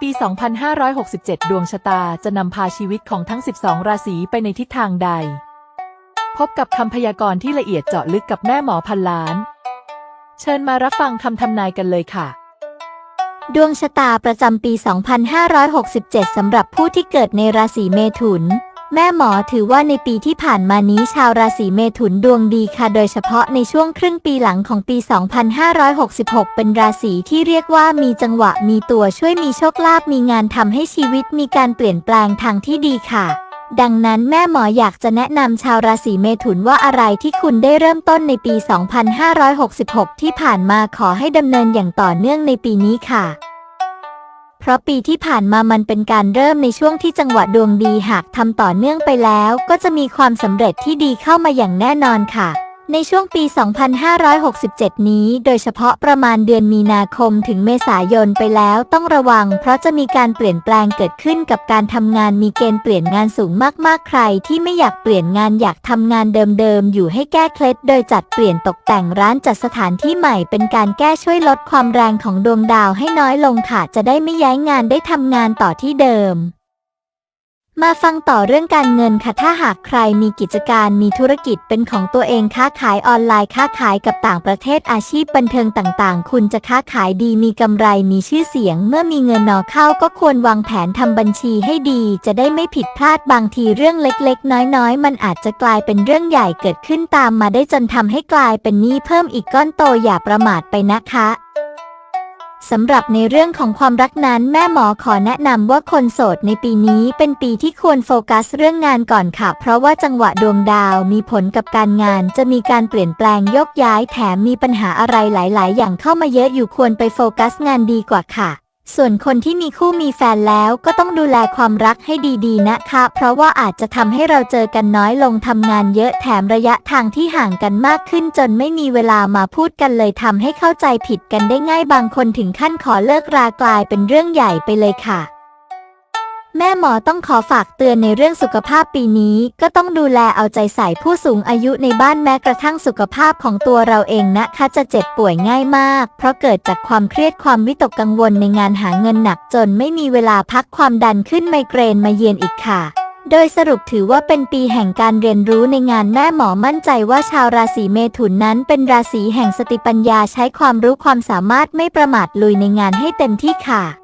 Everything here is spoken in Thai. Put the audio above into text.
ปี 2567 ดวงชะตาจะนำพาชีวิตของทั้ง 12 ราศีไปในทิศทางใด พบกับคำพยากรณ์ที่ละเอียดเจาะลึกกับแม่หมอพันล้าน เชิญมารับฟังคำทำนายกันเลยค่ะ ดวงชะตาประจำปี 2567 สำหรับผู้ที่เกิดในราศีเมถุน แม่หมอถือว่าในปีที่ผ่านมานี้ชาวราศีเมถุนดวงดีค่ะ โดยเฉพาะในช่วงครึ่งปีหลังของปี 2566 เป็นราศีที่เรียกว่ามีจังหวะมีตัวช่วยมีโชคลาภมีงานทำให้ชีวิตมีการเปลี่ยนแปลงทางที่ดีค่ะ ดังนั้นแม่หมออยากจะแนะนำชาวราศีเมถุนว่าอะไรที่คุณได้เริ่มต้นในปี 2566 ที่ผ่านมาขอให้ดำเนินอย่างต่อเนื่องในปีนี้ค่ะ ราะปีที่ผ่านมามันเป็นการเริ่มในช่วงที่จังหวะดวงดีหากทำต่อเนื่องไปแล้ว ก็จะมีความสำเร็จที่ดีเข้ามาอย่างแน่นอนค่ะ ในช่วงปี 2567 นี้ โดยเฉพาะประมาณเดือนมีนาคมถึงเมษายนไปแล้วต้องระวัง เพราะจะมีการเปลี่ยนแปลงเกิดขึ้นกับการทำงานมีเกณฑ์เปลี่ยนงานสูงมากๆ ใครที่ไม่อยากเปลี่ยนงานอยากทำงานเดิมๆ อยู่ให้แก้เคล็ด โดยจัดเปลี่ยนตกแต่งร้านจัดสถานที่ใหม่เป็นการแก้ช่วยลดความแรงของดวงดาวให้น้อยลงค่ะจะได้ไม่ย้ายงานได้ทำงานต่อที่เดิม มาฟังต่อเรื่องการเงินค่ะ ถ้าหากใครมีกิจการมีธุรกิจเป็นของตัวเองค้าขายออนไลน์ค้าขายกับต่างประเทศอาชีพบันเทิงต่างๆ คุณจะค้าขายดีมีกำไรมีชื่อเสียง เมื่อมีเงินนอเข้าก็ควรวางแผนทำบัญชีให้ดี จะได้ไม่ผิดพลาดบางทีเรื่องเล็กๆ น้อยๆ มันอาจจะกลายเป็นเรื่องใหญ่เกิดขึ้นตามมาได้จนทำให้กลายเป็นหนี้เพิ่มอีกก้อนโตอย่าประมาทไปนะคะ สำหรับในเรื่องของความรักนั้นแม่หมอขอแนะนำว่าคนโสดในปีนี้เป็นปีที่ควรโฟกัสเรื่องงานก่อนค่ะ เพราะว่าจังหวะดวงดาวมีผลกับการงาน จะมีการเปลี่ยนแปลงยกย้ายแถมมีปัญหาอะไรหลาย ๆ อย่างเข้ามาเยอะอยู่ควรไปโฟกัสงานดีกว่าค่ะ ส่วนคนที่มีคู่มีแฟนแล้วก็ต้องดูแลความรักให้ดีๆนะคะ เพราะว่าอาจจะทำให้เราเจอกันน้อยลงทำงานเยอะแถมระยะทางที่ห่างกันมากขึ้นจนไม่มีเวลามาพูดกันเลยทำให้เข้าใจผิดกันได้ง่ายบางคนถึงขั้นขอเลิกรากลายเป็นเรื่องใหญ่ไปเลยค่ะ แม่หมอต้องขอฝากเตือนในเรื่องสุขภาพปีนี้ ก็ต้องดูแลเอาใจใส่ผู้สูงอายุในบ้านแม้กระทั่งสุขภาพของตัวเราเองนะคะจะเจ็บป่วยง่ายมาก เพราะเกิดจากความเครียดความวิตกกังวลในงานหาเงินหนักจนไม่มีเวลาพักความดันขึ้นไมเกรนมาเยือนอีกค่ะโดยสรุปถือว่าเป็นปีแห่งการเรียนรู้ในงานแม่หมอมั่นใจว่าชาวราศีเมถุนนั้นเป็นราศีแห่งสติปัญญาใช้ความรู้ความสามารถไม่ประมาทลุยในงานให้เต็มที่ค่ะ